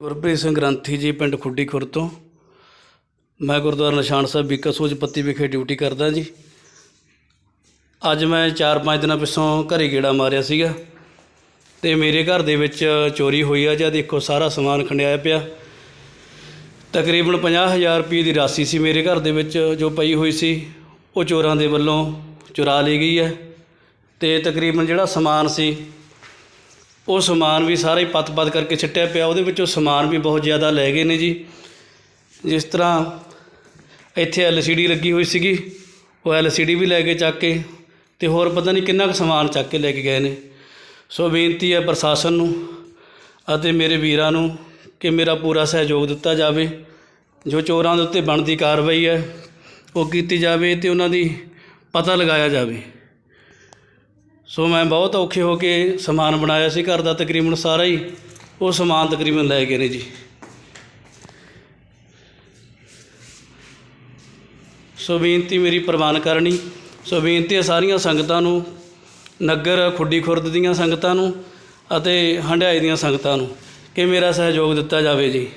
ਗੁਰਪ੍ਰੀਤ ਸਿੰਘ ਗ੍ਰੰਥੀ ਜੀ, ਪਿੰਡ ਖੁੱਡੀ ਖੁਰ ਤੋਂ। ਮੈਂ ਗੁਰਦੁਆਰਾ ਨਿਸ਼ਾਨ ਸਾਹਿਬ ਬੀਕਾ ਸੂਚ ਪੱਤੀ ਵਿਖੇ ਡਿਊਟੀ ਕਰਦਾ ਜੀ। ਅੱਜ ਮੈਂ 4-5 ਦਿਨਾਂ ਪਿੱਛੋਂ ਘਰੇ ਗੇੜਾ ਮਾਰਿਆ ਸੀਗਾ ਤੇ ਮੇਰੇ ਘਰ ਦੇ ਵਿੱਚ ਚੋਰੀ ਹੋਈ ਆ ਜਾਂ ਦੇਖੋ ਸਾਰਾ ਸਮਾਨ ਖੰਡਿਆਇਆ ਪਿਆ। ਤਕਰੀਬਨ 50000 ਰੁਪਏ ਦੀ ਰਾਸ਼ੀ ਸੀ ਮੇਰੇ ਘਰ ਦੇ ਵਿੱਚ ਜੋ ਪਈ ਹੋਈ ਸੀ। ਉਹ ਚੋਰਾਂ ਦੇ ਵੱਲੋਂ ਚੁਰਾ ਲਈ ਗਈ ਹੈ ਤੇ ਤਕਰੀਬਨ ਜਿਹੜਾ ਸਮਾਨ ਸੀ ਉਹ ਸਮਾਨ ਵੀ ਸਾਰੇ ਹੀ ਪੱਤ-ਪੱਤ ਕਰਕੇ ਛਿੱਟਿਆ ਪਿਆ, ਉਹਦੇ ਵਿੱਚੋਂ ਸਮਾਨ ਵੀ ਬਹੁਤ ਜ਼ਿਆਦਾ ਲੈ ਗਏ ਨੇ ਜੀ। ਜਿਸ ਤਰ੍ਹਾਂ ਇੱਥੇ LCD ਲੱਗੀ ਹੋਈ ਸੀਗੀ, ਉਹ LCD ਵੀ ਲੈ ਕੇ ਚੱਕ ਕੇ ਤੇ ਹੋਰ ਪਤਾ ਨਹੀਂ ਕਿੰਨਾ ਕੁ ਸਮਾਨ ਚੱਕ ਕੇ ਲੈ ਕੇ ਗਏ ਨੇ। ਸੋ ਬੇਨਤੀ ਹੈ ਪ੍ਰਸ਼ਾਸਨ ਨੂੰ ਅਤੇ ਮੇਰੇ ਵੀਰਾਂ ਨੂੰ ਕਿ ਮੇਰਾ ਪੂਰਾ ਸਹਿਯੋਗ ਦਿੱਤਾ ਜਾਵੇ। ਜੋ ਚੋਰਾਂ ਦੇ ਉੱਤੇ ਬਣਦੀ ਕਾਰਵਾਈ ਹੈ, ਉਹ ਕੀਤੀ ਜਾਵੇ ਤੇ ਉਹਨਾਂ ਦੀ ਪਤਾ ਲਗਾਇਆ ਜਾਵੇ। ਸੋ ਮੈਂ ਬਹੁਤ ਔਖੇ ਹੋ ਕੇ ਸਮਾਨ ਬਣਾਇਆ ਸੀ, ਘਰ ਦਾ ਤਕਰੀਬਨ ਸਾਰਾ ਹੀ। ਉਹ ਸਮਾਨ ਤਕਰੀਬਨ ਲੈ ਗਏ ਨੇ ਜੀ। ਸੋ ਬੇਨਤੀ ਮੇਰੀ ਪ੍ਰਵਾਨ ਕਰਨੀ। ਸੋ ਬੇਨਤੀ ਹੈ ਸਾਰੀਆਂ ਸੰਗਤਾਂ ਨੂੰ, ਨਗਰ, ਖੁੱਡੀ ਖੁਰਦ ਦੀਆਂ ਸੰਗਤਾਂ ਨੂੰ ਅਤੇ ਹੰਡਿਆਈ ਦੀਆਂ ਸੰਗਤਾਂ ਨੂੰ ਕਿ ਮੇਰਾ ਸਹਿਯੋਗ ਦਿੱਤਾ ਜਾਵੇ ਜੀ।